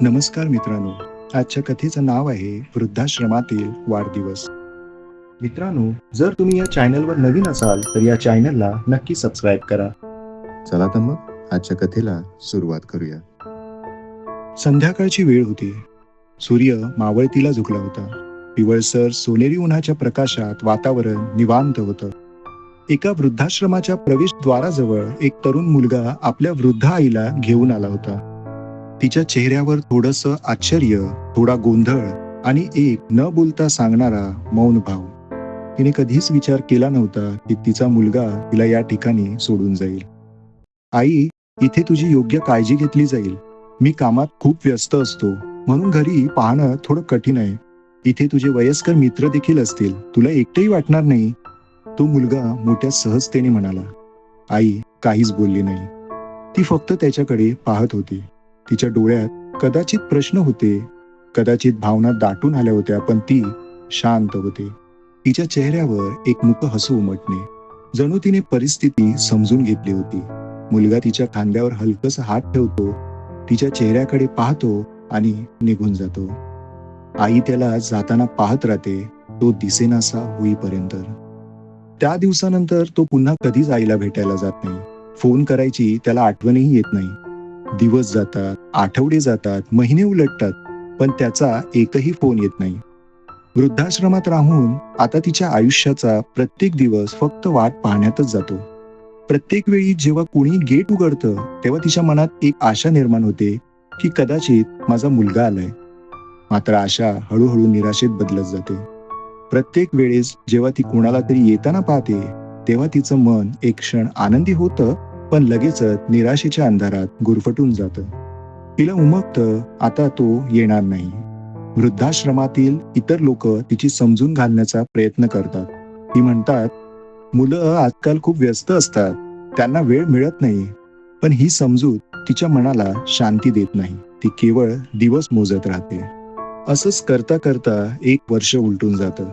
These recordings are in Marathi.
नमस्कार मित्रांनो. आजच्या कथेचं नाव आहे वृद्धाश्रमातील वाढदिवस. मित्रांनो जर तुम्ही या चॅनलवर नवीन असाल तर या चॅनलला नक्की सबस्क्राईब करा. चला तर मग आजच्या कथेला सुरुवात करूया. संध्याकाळची वेळ होती. सूर्य मावळतीला झुकला होता. पिवळसर सोनेरी उन्हाच्या प्रकाशात वातावरण निवांत होतं. एका वृद्धाश्रमाच्या प्रवेशद्वाराजवळ एक तरुण मुलगा आपल्या वृद्ध आईला घेऊन आला होता. तिच्या चेहऱ्यावर थोडस आश्चर्य थोडा गोंधळ आणि एक न बोलता सांगणारा मौन भाव. तिने कधीच विचार केला नव्हता की तिचा मुलगा तिला या ठिकाणी सोडून जाईल. आई इथे तुझी योग्य काळजी घेतली जाईल. मी कामात खूप व्यस्त असतो. म्हणून घरी पाहणं थोडं कठीण आहे. इथे तुझे वयस्कर मित्र देखील असतील. तुला एकटेही वाटणार नाही. तो मुलगा मोठ्या सहजतेने म्हणाला. आई काहीच बोलली नाही. ती फक्त त्याच्याकडे पाहत होती. तिच्या डोळ्यात कदाचित प्रश्न होते कदाचित भावना दाटून आल्या होत्या पण ती शांत होते. तिच्या चेहऱ्यावर एक मुक हसू उमटणे. जणू तिने परिस्थिती समजून घेतली होती. मुलगा तिच्या खांद्यावर हलकस हात ठेवतो तिच्या चेहऱ्याकडे पाहतो आणि निघून जातो. आई त्याला जाताना पाहत राहते तो दिसेनासा होईपर्यंत. त्या दिवसानंतर तो पुन्हा कधीच आईला भेटायला जात नाही. फोन करायची त्याला आठवणही येत नाही. दिवस जातात आठवडे जातात महिने उलटतात पण त्याचा एकही फोन येत नाही. वृद्धाश्रमात राहून आता तिच्या आयुष्याचा प्रत्येक दिवस फक्त वाट पाहण्यातच जातो. प्रत्येक वेळी जेव्हा कोणी गेट उघडतं तेव्हा तिच्या मनात एक आशा निर्माण होते की कदाचित माझा मुलगा आलाय. मात्र आशा हळूहळू निराशेत बदलत जाते. प्रत्येक वेळेस जेव्हा ती कोणाला तरी येताना पाहते तेव्हा तिचं मन एक क्षण आनंदी होतं पण लगेचच निराशेच्या अंधारात गुरफटून जातं. तिला उमगतं आता तो येणार नाही. वृद्धाश्रमातील इतर लोक तिची समजून घालण्याचा प्रयत्न करतात. ती म्हणतात मुलं आजकाल खूप व्यस्त असतात. त्यांना वेळ मिळत नाही. पण ही समजूत तिच्या मनाला शांती देत नाही. ती केवळ दिवस मोजत राहते. असंच करता करता एक वर्ष उलटून जातं.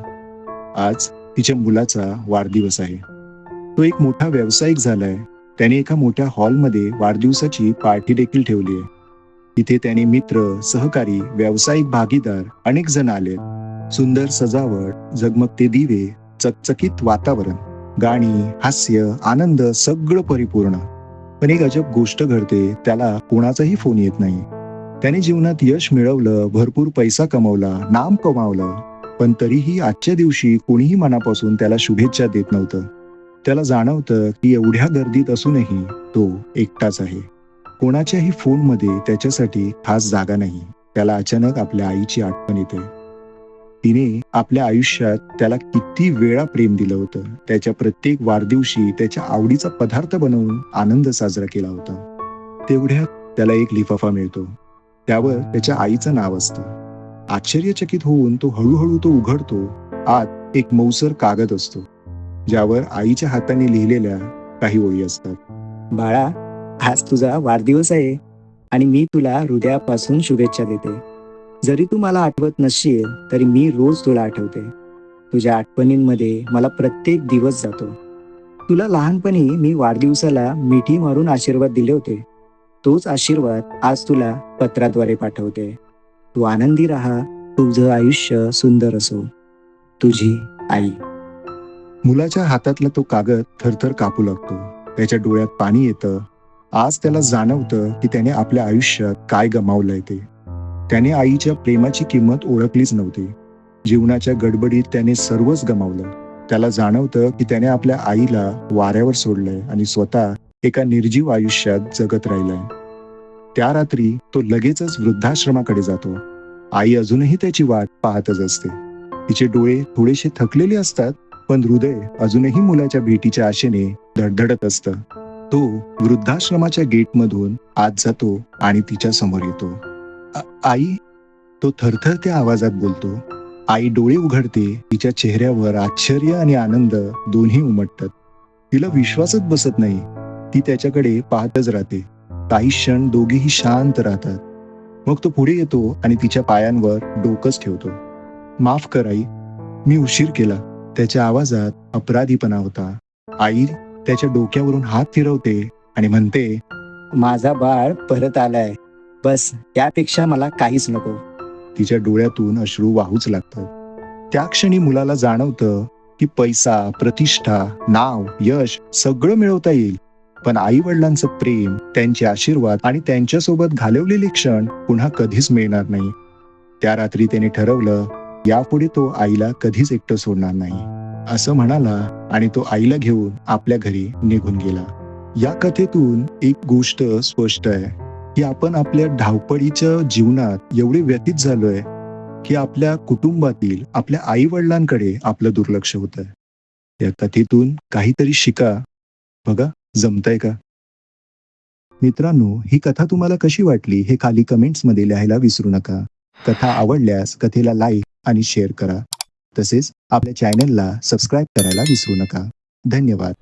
आज तिच्या मुलाचा वाढदिवस आहे. तो एक मोठा व्यावसायिक झालाय. त्याने एका मोठ्या हॉलमध्ये वाढदिवसाची पार्टी देखील ठेवली आहे. तिथे त्याने मित्र सहकारी व्यावसायिक भागीदार अनेक जण आले. सुंदर सजावट झगमगते दिवे चकचकीत वातावरण गाणी हास्य आनंद सगळं परिपूर्ण. पण एक अजब गोष्ट घडते त्याला कोणाचाही फोन येत नाही. त्याने जीवनात यश मिळवलं भरपूर पैसा कमवला नाम कमावलं पण तरीही आजच्या दिवशी कोणीही मनापासून त्याला शुभेच्छा देत नव्हतं. त्याला जाणवतं की एवढ्या गर्दीत असूनही तो एकटाच आहे. कोणाच्याही फोनमध्ये त्याच्यासाठी खास जागा नाही. त्याला अचानक आपल्या आईची आठवण येते. तिने आपल्या आयुष्यात त्याला किती वेळा प्रेम दिलं होतं. त्याच्या प्रत्येक वाढदिवशी त्याच्या आवडीचा पदार्थ बनवून आनंद साजरा केला होता. तेवढ्यात त्याला एक लिफाफा मिळतो. त्यावर त्याच्या आईचं नाव असतं. आश्चर्यचकित होऊन तो हळूहळू तो उघडतो. आत एक मौसर कागद असतो. ज्यावर आईच्या हाताने लिहिलेल्या काही ओळी असतात. बाळा आज तुझा वाढदिवस आहे आणि मी तुला हृदयापासून शुभेच्छा देते. जरी तू मला आठवत नसशील तरी मी रोज तुला आठवते. तुझ्या आठवणींमध्ये मला प्रत्येक दिवस जातो. तुला लहानपणी मी वाढदिवसाला मिठी मारून आशीर्वाद दिले होते. तोच आशीर्वाद आज तुला पत्राद्वारे पाठवते. तू आनंदी राहा तुझं आयुष्य सुंदर असो. तुझी आई. मुलाच्या हातातला तो कागद थरथर कापू लागतो. त्याच्या डोळ्यात पाणी येतं. आज त्याला जाणवतं की त्याने आपल्या आयुष्यात काय गमावलंय ते. त्याने आईच्या प्रेमाची किंमत ओळखलीच नव्हती. जीवनाच्या गडबडीत त्याने सर्वच गमावलं. त्याला जाणवतं की त्याने आपल्या आईला वाऱ्यावर सोडलंय आणि स्वतः एका निर्जीव आयुष्यात जगत राहिलाय. त्या रात्री तो लगेचच वृद्धाश्रमाकडे जातो. आई अजूनही त्याची वाट पाहतच असते. तिचे डोळे थोडेसे थकलेले असतात पण हृदय अजूनही मुलाच्या भेटीच्या आशेने धडधडत असतं. तो वृद्धाश्रमाच्या गेटमधून आत जातो आणि तिच्या समोर येतो. आई तो थरथरत्या आवाजात बोलतो. आई डोळे उघडते तिच्या चेहऱ्यावर आश्चर्य आणि आनंद दोन्ही उमटतात. तिला विश्वासच बसत नाही. ती त्याच्याकडे पाहतच राहते. काही क्षण दोघेही शांत राहतात. मग तो पुढे येतो आणि तिच्या पायांवर डोकंच ठेवतो. माफ कर आई. मी उशीर केला. त्याच्या आवाजात अपराधीपणा होता. आई त्याच्या डोक्यावरून हात फिरवते आणि म्हणते माझा बाळ परत आलाय. बस यापेक्षा मला काहीच नको. तिच्या डोळ्यातून अश्रू वाहूच लागतात. त्या क्षणी मुलाला जाणवतं की पैसा प्रतिष्ठा नाव यश सगळं मिळवता येईल. पण आई वडिलांचं प्रेम त्यांचे आशीर्वाद आणि त्यांच्यासोबत घालवलेले क्षण पुन्हा कधीच मिळणार नाही. त्या रात्री त्याने ठरवलं यापुढे तो आईला कधीच एकटं सोडणार नाही. असं म्हणाला आणि तो आईला घेऊन आपल्या घरी निघून गेला. या कथेतून एक गोष्ट स्पष्ट आहे की आपण आपल्या धावपळीच्या जीवनात एवढे व्यतीत झालोय की आपल्या कुटुंबातील आपल्या आई वडिलांकडे आपलं दुर्लक्ष होत. आहे या कथेतून काहीतरी शिका. बघा जमतंय का? मित्रांनो ही कथा तुम्हाला कशी वाटली हे खाली कमेंट्समध्ये लिहायला विसरू नका. कथा आवडल्यास कथेला लाईक आणि शेअर करा. तसेच आपल्या चॅनलला सबस्क्राईब करायला विसरू नका. धन्यवाद.